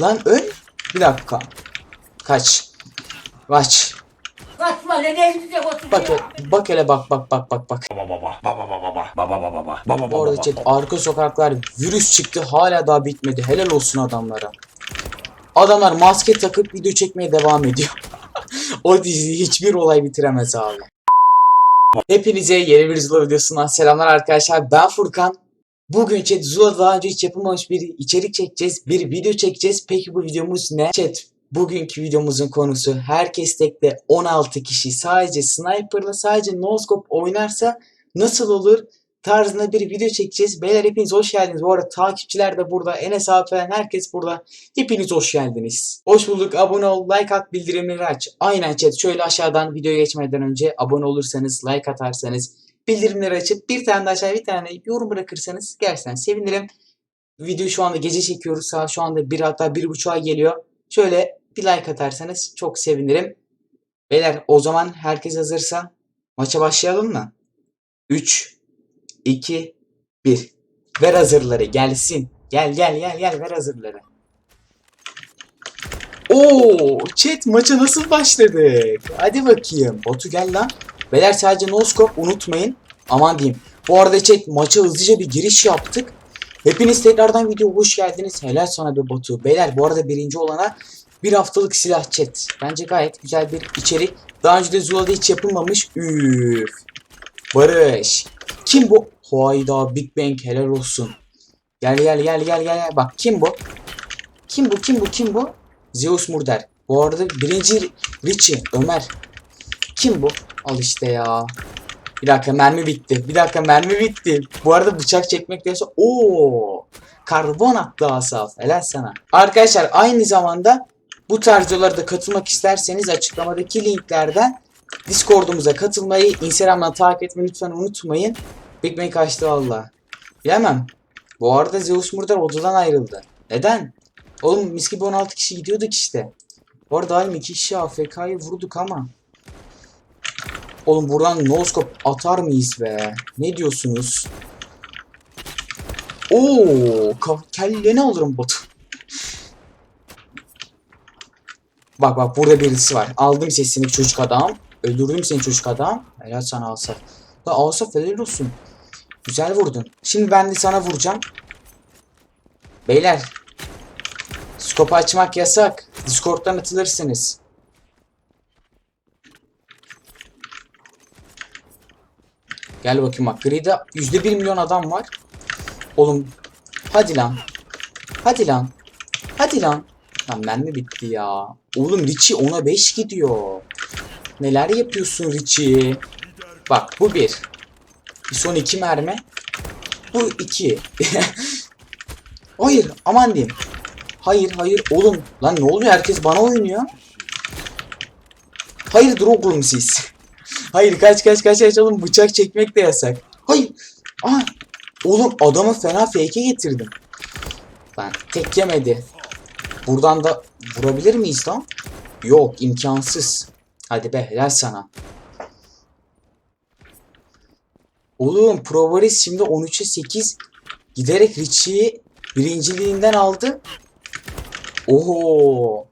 Lan öl. Bir dakika. Kaç. Kaç. Kaçma lan elinize otur Bak ya. bak hele bak bak bak bak bak. Baba baba baba baba baba baba baba baba baba Bu arada chat arka sokaklar virüs çıktı hala daha bitmedi. Helal olsun adamlara. Adamlar maske takıp video çekmeye devam ediyor. o dizi hiçbir olay bitiremez abi. Hepinize yeni bir Zula videosundan selamlar arkadaşlar. Ben Furkan. Bugün chat Zula daha önce hiç yapılmamış bir içerik çekeceğiz. Bir video çekeceğiz. Peki bu videomuz ne? Chat bugünkü videomuzun konusu herkes tekte 16 kişi sadece sniperla sadece no scope oynarsa nasıl olur tarzında bir video çekeceğiz. Beyler hepiniz hoş geldiniz. Bu arada takipçiler de burada. Enes abi falan herkes burada. Hepiniz hoş geldiniz. Hoş bulduk. Abone ol, like at, bildirimleri aç. Aynen chat. Şöyle aşağıdan videoya geçmeden önce abone olursanız, like atarsanız, bildirimleri açıp bir tane de aşağıya bir tane yorum bırakırsanız gerçekten sevinirim. Video şu anda gece çekiyoruz. Saat şu anda bir hatta bir buçuğa geliyor. Şöyle bir like atarsanız çok sevinirim. Beyler o zaman herkes hazırsa maça başlayalım mı? 3 2 1 Ver hazırları gelsin. Gel gel gel gel ver hazırları. Oo, chat maça nasıl başladık? Hadi bakayım. Batu gel lan. Beyler sadece no scope unutmayın. Aman diyeyim. Bu arada chat maça hızlıca bir giriş yaptık. Hepiniz tekrardan video hoş geldiniz. Helal sana be Batu. Beyler bu arada birinci olana bir haftalık silah chat. Bence gayet güzel bir içerik. Daha önce de Zula'da hiç yapılmamış. Üf. Barış. Kim bu? Hayda Big Bang helal olsun. Gel gel gel gel gel. Bak kim bu? Kim bu kim bu kim bu? Zeus Murder. Bu arada birinci Richie Ömer. Kim bu? Al işte ya. Bir dakika mermi bitti. Bir dakika mermi bitti. Bu arada bıçak çekmek diyorsa ooo karbon attı Asaf. Helal sana. Arkadaşlar aynı zamanda bu tarz videolara da katılmak isterseniz açıklamadaki linklerden Discord'umuza katılmayı, Instagram'dan takip etmeyi lütfen unutmayın. Big Bang kaçtı valla. Bilemem. Bu arada Zeus Murder odadan ayrıldı. Neden? Oğlum mis gibi 16 kişi gidiyorduk işte. Bu arada halim 2 kişi AFK'yı vurduk ama. Oğlum buradan noskop atar mıyız be? Ne diyorsunuz? Oo, kelleni alırım Batu. Bak bak burada birisi var. Aldım sesini çocuk adam. Öldürdüm seni çocuk adam. Helal sana Asaf. La Asaf helal olsun. Güzel vurdun. Şimdi ben de sana vuracağım. Beyler. Skop açmak yasak. Discord'dan atılırsınız. Gel bakayım bak. Gri'de %1 milyon adam var. Oğlum. Hadi lan. Hadi lan. Hadi lan. Lan mermi bitti ya. Oğlum Richie 10'a 5 gidiyor. Neler yapıyorsun Richie? Bak bu bir. Son iki mermi. Bu iki. hayır aman diyeyim. Hayır hayır oğlum. Lan ne oluyor herkes bana oynuyor. Hayırdır oğlum siz? Hayır kaç kaç kaç kaç oğlum bıçak çekmek de yasak. Hayır. Aa. Oğlum adamı fena fake'e getirdim. Lan tek yemedi. Buradan da vurabilir miyiz lan? Yok imkansız. Hadi be helal sana. Oğlum Provaris şimdi 13'e 8 giderek Richie'yi birinciliğinden aldı. Oho.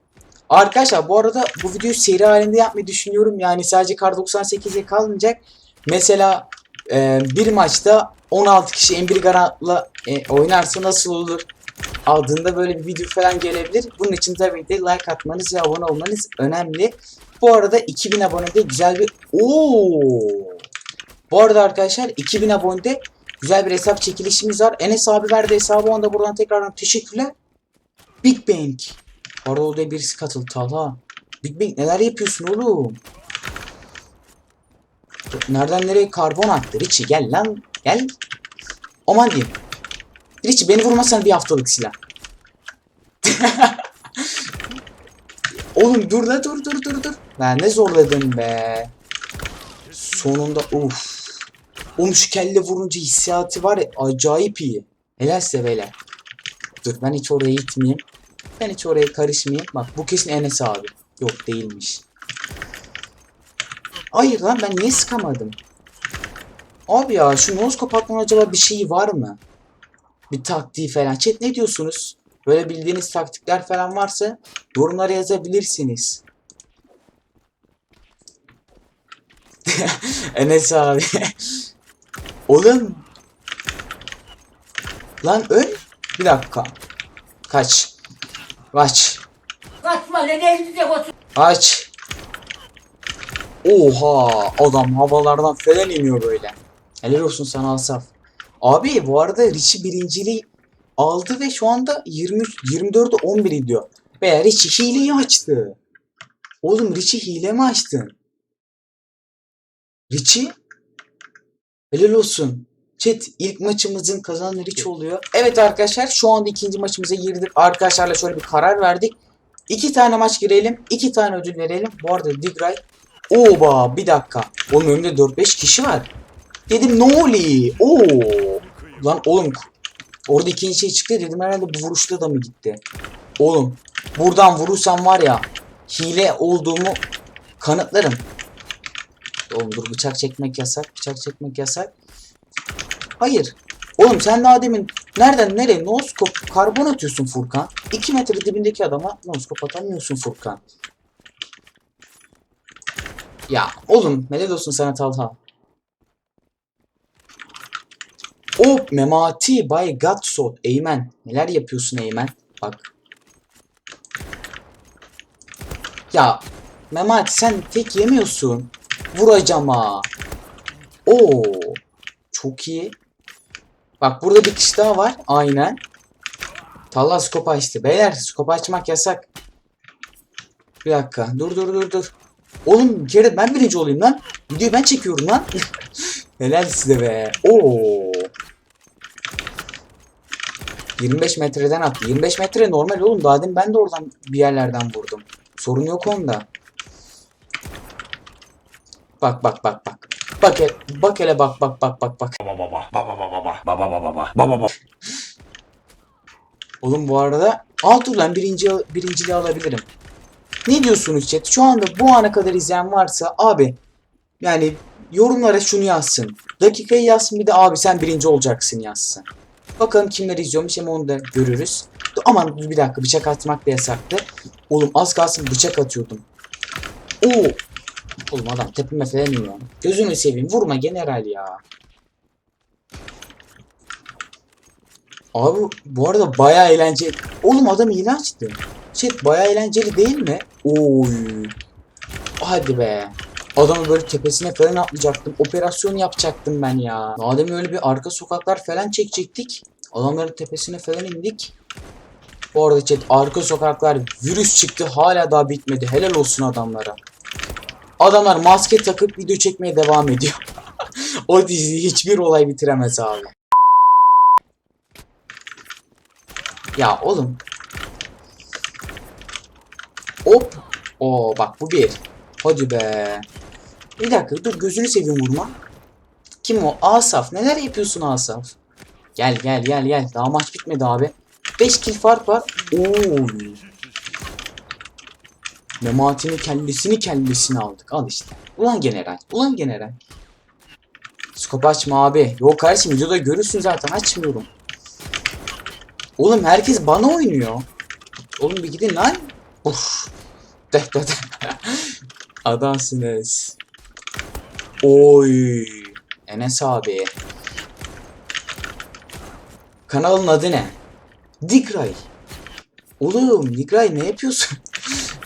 Arkadaşlar bu arada bu videoyu seri halinde yapmayı düşünüyorum. Yani sadece kar 98'e kalmayacak. Mesela e, bir maçta 16 kişi Ember Garant'la e, oynarsa nasıl olur adında böyle bir video falan gelebilir. Bunun için tabii de like atmanız ve abone olmanız önemli. Bu arada 2000 abonede güzel bir... Oo. Bu arada arkadaşlar 2000 abonede güzel bir hesap çekilişimiz var. Enes abi verdi hesabı onda buradan tekrardan teşekkürler. Big Bang. Arada odaya birisi katıldı Talha. Big Bang neler yapıyorsun oğlum? Nereden nereye karbon attı? Richie gel lan gel. Aman diyeyim. Richie beni vurmasan bir haftalık silah. Oğlum dur la dur dur dur dur. Ben ne zorladın be. Sonunda uf. Oğlum şu kelle vurunca hissiyatı var ya acayip iyi. Helal size beyler. Dur ben hiç oraya gitmeyeyim. Ben hiç oraya karışmayayım. Bak bu kesin Enes abi. Yok değilmiş. Hayır lan ben niye sıkamadım? Abi ya şu nose kapatmanın acaba bir şeyi var mı? Bir taktiği falan. Chat ne diyorsunuz? Böyle bildiğiniz taktikler falan varsa yorumlara yazabilirsiniz. Enes abi. Oğlum. Lan öl. Bir dakika. Kaç. Kaç. Kaçma lan elinize otur. Kaç. Oha adam havalardan falan iniyor böyle. Helal olsun sana Asaf. Abi bu arada Richie birinciliği aldı ve şu anda 23 24'e 11 gidiyor. Veya Richie hileyi açtı. Oğlum Richie hile mi açtın? Richie? Helal olsun. Chat ilk maçımızın kazananı Richie oluyor. Evet arkadaşlar şu anda ikinci maçımıza girdik. Arkadaşlarla şöyle bir karar verdik. İki tane maç girelim. iki tane ödül verelim. Bu arada Digray. Oba bir dakika. Oğlum önümde 4-5 kişi var. Dedim ne oluyor? Oo. Lan oğlum. Orada ikinci şey çıktı dedim herhalde bu vuruşta da mı gitti? Oğlum. Buradan vurursam var ya. Hile olduğumu kanıtlarım. Oğlum dur bıçak çekmek yasak. Bıçak çekmek yasak. Hayır. Oğlum sen daha demin nereden nereye noskop karbon atıyorsun Furkan? 2 metre dibindeki adama noskop atamıyorsun Furkan. Ya oğlum helal olsun sana Talha. O Memati by Godson Eymen. Neler yapıyorsun Eymen? Bak. Ya Memati sen tek yemiyorsun. Vuracağım ha. Oo. Çok iyi. Bak burada bir kişi daha var. Aynen. Talha skop açtı. Beyler skop açmak yasak. Bir dakika. Dur dur dur dur. Oğlum kere ben birinci olayım lan. Videoyu ben çekiyorum lan. Helal size be. Oo. 25 metreden attı. 25 metre normal oğlum. Daha demin ben de oradan bir yerlerden vurdum. Sorun yok onda. Bak bak bak bak. Bak hele, bak hele bak bak bak bak bak. Baba baba baba baba baba baba baba baba baba Oğlum bu arada alt ulan birinci, birinciliği alabilirim. Ne diyorsunuz chat? Şu anda bu ana kadar izleyen varsa abi yani yorumlara şunu yazsın. Dakikayı yazsın bir de abi sen birinci olacaksın yazsın. Bakalım kimler izliyormuş hem onu da görürüz. Aman bir dakika bıçak atmak da yasaktı. Oğlum az kalsın bıçak atıyordum. Oo. Oğlum adam tepeme falan. Gözünü seveyim vurma general ya. Abi bu arada bayağı eğlenceli. Oğlum adam hile açtı. Chat bayağı eğlenceli değil mi? Oy. Hadi be. Adamı böyle tepesine falan atlayacaktım. Operasyon yapacaktım ben ya. Madem öyle bir arka sokaklar falan çekecektik. Adamların tepesine falan indik. Bu arada chat arka sokaklar virüs çıktı. Hala daha bitmedi. Helal olsun adamlara. Adamlar maske takıp video çekmeye devam ediyor. o dizi hiçbir olay bitiremez abi. Ya oğlum. Hop. Oo bak bu bir. Hadi be. Bir dakika dur gözünü seveyim vurma. Kim o? Asaf. Neler yapıyorsun Asaf? Gel gel gel gel. Daha maç bitmedi abi. 5 kill fark var. Oo. Memati'nin kellesini kellesini aldık. Al işte. Ulan general. Ulan general. Skop açma abi. Yok kardeşim videoda görürsün zaten. Açmıyorum. Oğlum herkes bana oynuyor. Oğlum bir gidin lan. Uf. De de de. Adamsınız. Oy. Enes abi. Kanalın adı ne? Digray. Oğlum Digray ne yapıyorsun?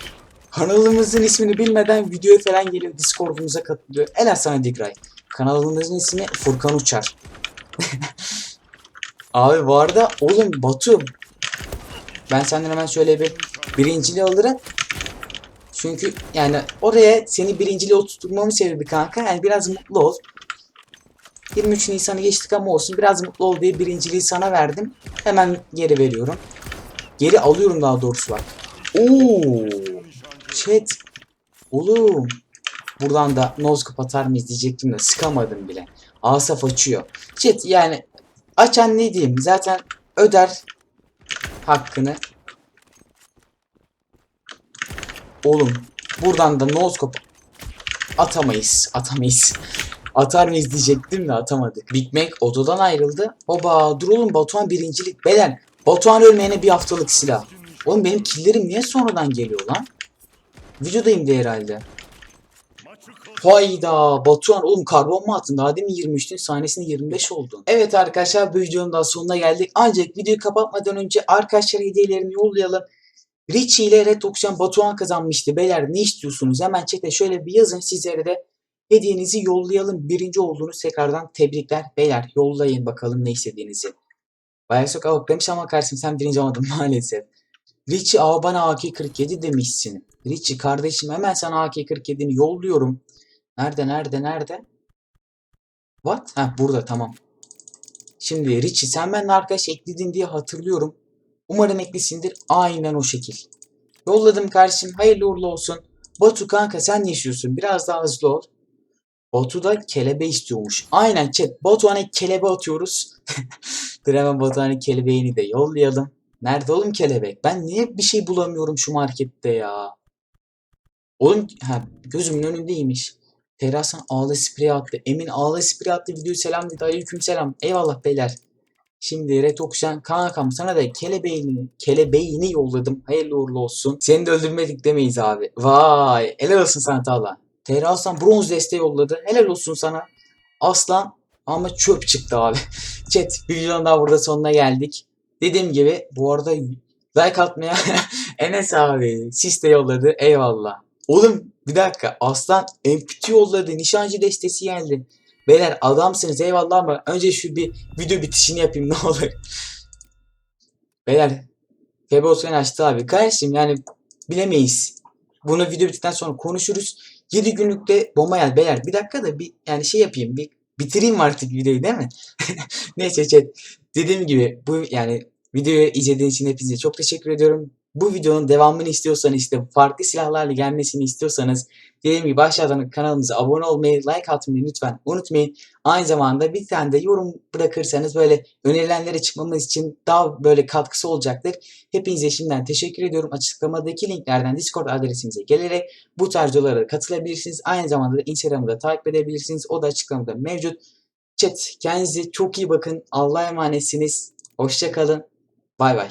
Kanalımızın ismini bilmeden videoya falan gelip Discord'umuza katılıyor. Helal sana Digray. Kanalımızın ismi Furkan Uçar. Abi bu arada oğlum Batu ben senden hemen şöyle bir birinciliği alırım. Çünkü yani oraya seni birinciliğe oturtmamın sebebi kanka yani biraz mutlu ol. 23 Nisan'ı geçtik ama olsun biraz mutlu ol diye birinciliği sana verdim. Hemen geri veriyorum. Geri alıyorum daha doğrusu bak. Oo. Chat. Oğlum. Buradan da nozkop atar mıyız diyecektim de sıkamadım bile. Asaf açıyor. Chat yani açan ne diyeyim zaten öder hakkını. Oğlum buradan da noskop atamayız. Atamayız. Atar mıyız diyecektim de atamadık. Big Mac odadan ayrıldı. Oba dur oğlum Batuhan birincilik. Beyler Batuhan ölmeyene bir haftalık silah. Oğlum benim killerim niye sonradan geliyor lan? Videodayım diye herhalde. Hayda Batuhan oğlum karbon mu attın? Daha demin 23'tün sahnesinde 25 oldun. Evet arkadaşlar bu videonun daha sonuna geldik. Ancak videoyu kapatmadan önce arkadaşlar hediyelerini yollayalım. Richie ile Red Oxygen Batuhan kazanmıştı. Beyler ne istiyorsunuz? Hemen chat'e şöyle bir yazın sizlere de hediyenizi yollayalım. Birinci olduğunuz tekrardan tebrikler. Beyler yollayın bakalım ne istediğinizi. Bayağı çok avuk demiş ama kardeşim sen birinci olmadın maalesef. Richie aa bana AK-47 demişsin. Richie kardeşim hemen sana AK-47'ni yolluyorum. Nerede nerede nerede? What? Ha burada tamam. Şimdi Richie sen benimle arkadaş ekledin diye hatırlıyorum. Umarım eklisindir. Aynen o şekil. Yolladım kardeşim. Hayırlı uğurlu olsun. Batu kanka sen yaşıyorsun. Biraz daha hızlı ol. Batu da kelebe istiyormuş. Aynen chat. Batuhan'a kelebe atıyoruz. Dur hemen Batuhan'a kelebeğini de yollayalım. Nerede oğlum kelebek? Ben niye bir şey bulamıyorum şu markette ya? Oğlum ha, gözümün önündeymiş. Terastan ağla sprey attı. Emin ağla sprey attı. Video selam dedi. Aleyküm selam. Eyvallah beyler. Şimdi Red Oxygen kankam sana da kelebeğini, kelebeğini yolladım. Hayırlı uğurlu olsun. Seni de öldürmedik demeyiz abi. Vay. Helal olsun sana Tala. Terastan bronz desteği yolladı. Helal olsun sana. Aslan ama çöp çıktı abi. Chat videonun daha burada sonuna geldik. Dediğim gibi bu arada like atmaya Enes abi sis de yolladı. Eyvallah. Oğlum bir dakika aslan MP yolladı. Nişancı destesi geldi. Beyler adamsınız eyvallah ama önce şu bir video bitişini yapayım ne olur. Beyler Febe Osman açtı abi. Kardeşim yani bilemeyiz. Bunu video bittikten sonra konuşuruz. 7 günlükte bomba geldi. Beyler bir dakika da bir yani şey yapayım. Bir bitireyim artık videoyu değil mi? Neyse chat. Dediğim gibi bu yani videoyu izlediğiniz için hepinize çok teşekkür ediyorum. Bu videonun devamını istiyorsanız işte farklı silahlarla gelmesini istiyorsanız dediğim gibi aşağıdan kanalımıza abone olmayı, like atmayı lütfen unutmayın. Aynı zamanda bir tane de yorum bırakırsanız böyle önerilenlere çıkmamız için daha böyle katkısı olacaktır. Hepinize şimdiden teşekkür ediyorum. Açıklamadaki linklerden Discord adresimize gelerek bu tarz katılabilirsiniz. Aynı zamanda da Instagram'ı da takip edebilirsiniz. O da açıklamada mevcut. Chat kendinize çok iyi bakın. Allah'a emanetsiniz. Hoşçakalın. Bay bay.